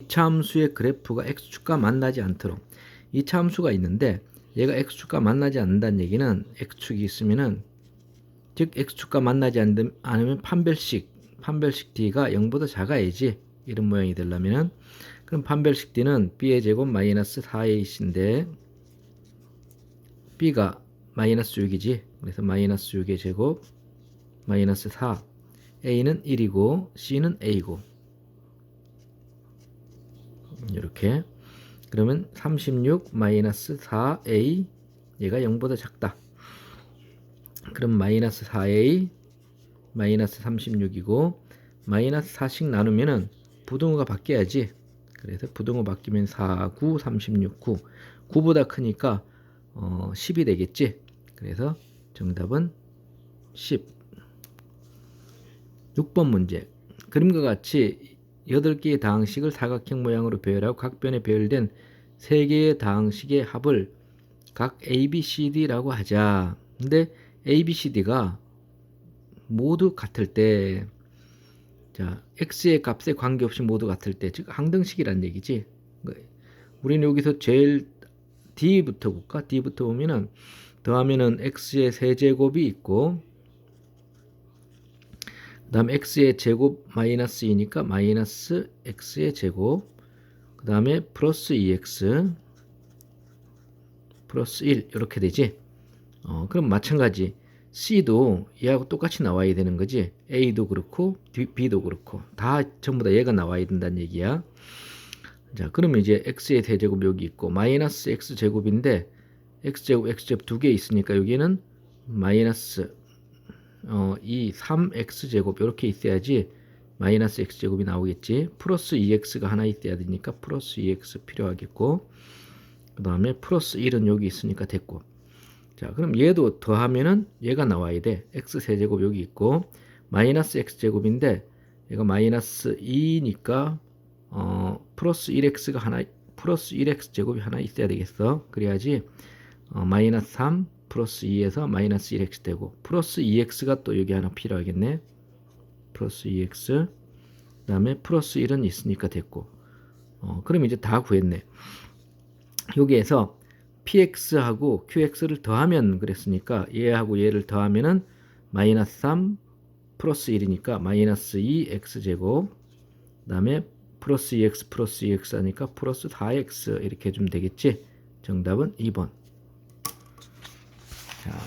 이차 함수의 그래프가 x축과 만나지 않도록 이차 함수가 있는데 얘가 x축과 만나지 않는다는 얘기는 x축이 있으면은 즉 x축과 만나지 않- 않으면 판별식 판별식 d가 0보다 작아야지 이런 모양이 되려면은 그럼 판별식 d는 b의 제곱 마이너스 4ac인데 b가 마이너스 6이지. 그래서 마이너스 6의 제곱 마이너스 4 a는 1이고 c는 a고 이렇게. 그러면 36 마이너스 4a 얘가 0보다 작다. 그럼 마이너스 4a 마이너스 36이고 마이너스 4씩 나누면은 부등호가 바뀌어야지. 그래서 부등호 바뀌면 4, 9, 36, 9 9보다 크니까 어, 10이 되겠지? 그래서 정답은 10 6번 문제. 그림과 같이 8개의 다항식을 사각형 모양으로 배열하고 각 변에 배열된 3개의 다항식의 합을 각 A, B, C, D라고 하자. 근데 A, B, C, D가 모두 같을 때, 자, X의 값에 관계없이 모두 같을 때, 즉, 항등식이란 얘기지. 우리는 여기서 제일 D부터 볼까? D부터 보면은, 더하면은 X의 세제곱이 있고, 그 다음 x의 제곱 마이너스 2니까 마이너스 x의 제곱 그 다음에 플러스 2x 플러스 1 이렇게 되지? 어, 그럼 마찬가지. C도 얘하고 똑같이 나와야 되는 거지? A도 그렇고 b도 그렇고. 다 전부 다 얘가 나와야 된다는 얘기야. 자 그러면 이제 x의 대제곱 여기 있고 마이너스 x 제곱인데 x 제곱 x 제곱 두 개 있으니까 여기는 마이너스 어, 이 3x 제곱 이렇게 있어야지 마이너스 x 제곱이 나오겠지. 플러스 2x가 하나 있어야 되니까 플러스 2x 필요하겠고 그 다음에 플러스 1은 여기 있으니까 됐고 자 그럼 얘도 더하면은 얘가 나와야 돼. x 세제곱 여기 있고 마이너스 x 제곱인데 얘가 마이너스 2니까 어, 플러스 1x가 하나 플러스 1x 제곱이 하나 있어야 되겠어. 그래야지 어, 마이너스 3 플러스 2에서 마이너스 1x 되고 플러스 2x가 또 여기 하나 필요하겠네. 플러스 2x 그 다음에 플러스 1은 있으니까 됐고. 어, 그럼 이제 다 구했네. 여기에서 px하고 qx를 더하면 그랬으니까 얘하고 얘를 더하면은 마이너스 3 플러스 1이니까 마이너스 2x제곱 그 다음에 플러스 2x 플러스 2x 하니까 플러스 4x 이렇게 해주면 되겠지? 정답은 2번 자,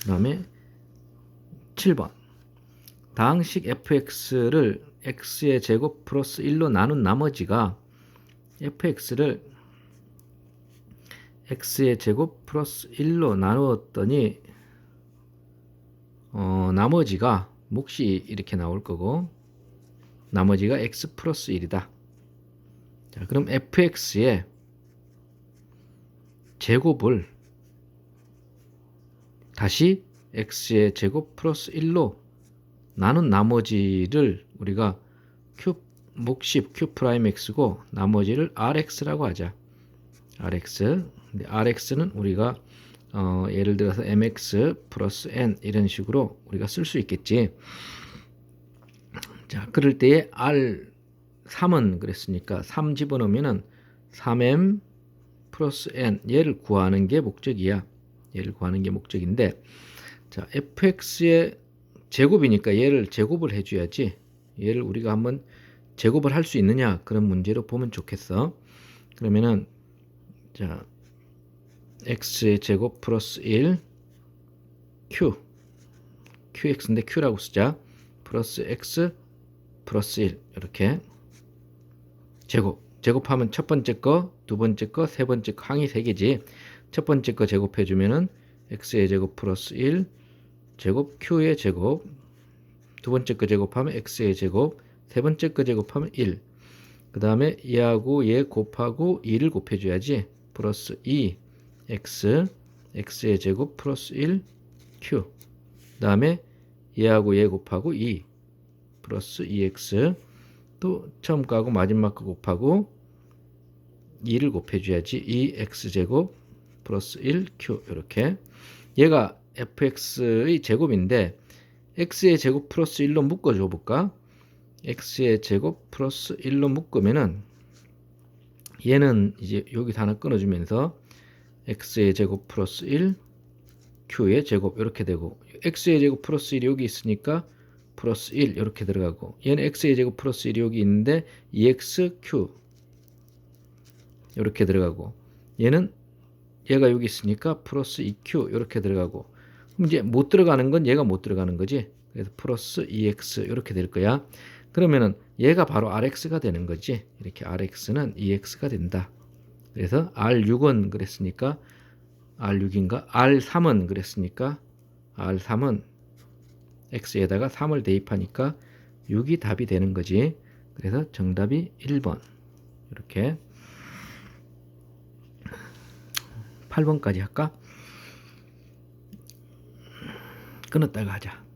그 다음에 7번. 다항식 fx를 x의 제곱 플러스 1로 나눈 나머지가 fx를 x의 제곱 플러스 1로 나누었더니 어, 나머지가 몫이 이렇게 나올 거고 나머지가 x 플러스 1이다. 자, 그럼 fx의 제곱을 다시 x의 제곱 플러스 1로 나눈 나머지를 우리가 q 몫10 q 프라임 x고 나머지를 rx라고 하자. rx. 근데 rx는 우리가 어, 예를 들어서 mx 플러스 n 이런 식으로 우리가 쓸 수 있겠지. 자, 그럴 때에 r 3은 그랬으니까 3 집어넣으면은 3m 플러스 n 얘를 구하는 게 목적이야. 얘를 구하는 게 목적인데 자 fx의 제곱이니까 얘를 제곱을 해줘야지 얘를 우리가 한번 제곱을 할 수 있느냐 그런 문제로 보면 좋겠어. 그러면은 자 x의 제곱 플러스 1 q qx인데 q라고 쓰자. 플러스 x 플러스 1 이렇게. 제곱. 제곱하면 첫 번째 거, 두 번째 거, 세 번째 거 항이 세 개지. 첫 번째 거 제곱해 주면은 x의 제곱 플러스 1 제곱 q의 제곱 두 번째 거 제곱하면 x의 제곱 세 번째 거 제곱하면 1. 그 다음에 얘하고 얘 곱하고 2를 곱해줘야지. 플러스 2 x x의 제곱 플러스 1 q 그 다음에 얘하고 얘 곱하고 2 플러스 2x 또 처음 거하고 마지막 거 곱하고 2를 곱해줘야지 2x제곱 플러스 1q 이렇게. 얘가 fx의 제곱인데 x의 제곱 플러스 1로 묶어줘 볼까? x의 제곱 플러스 1로 묶으면은 얘는 이제 여기서 하나 끊어주면서 x의 제곱 플러스 1 q의 제곱 이렇게 되고 x의 제곱 플러스 1이 여기 있으니까 플러스 1 이렇게 들어가고 얘는 x의 제곱 플러스 1이 여기 있는데 2xq 이렇게 들어가고 얘는 얘가 여기 있으니까 플러스 2q 이렇게 들어가고. 그럼 이제 못 들어가는 건 얘가 못 들어가는 거지? 그래서 플러스 2x 이렇게 될 거야. 그러면은 얘가 바로 rx가 되는 거지? 이렇게 rx는 2x가 된다. 그래서 r6은 그랬으니까 r6인가? r3은 그랬으니까 r3은 x에다가 3을 대입하니까 6이 답이 되는 거지. 그래서 정답이 1번. 이렇게 8번까지 할까? 끊었다가 하자.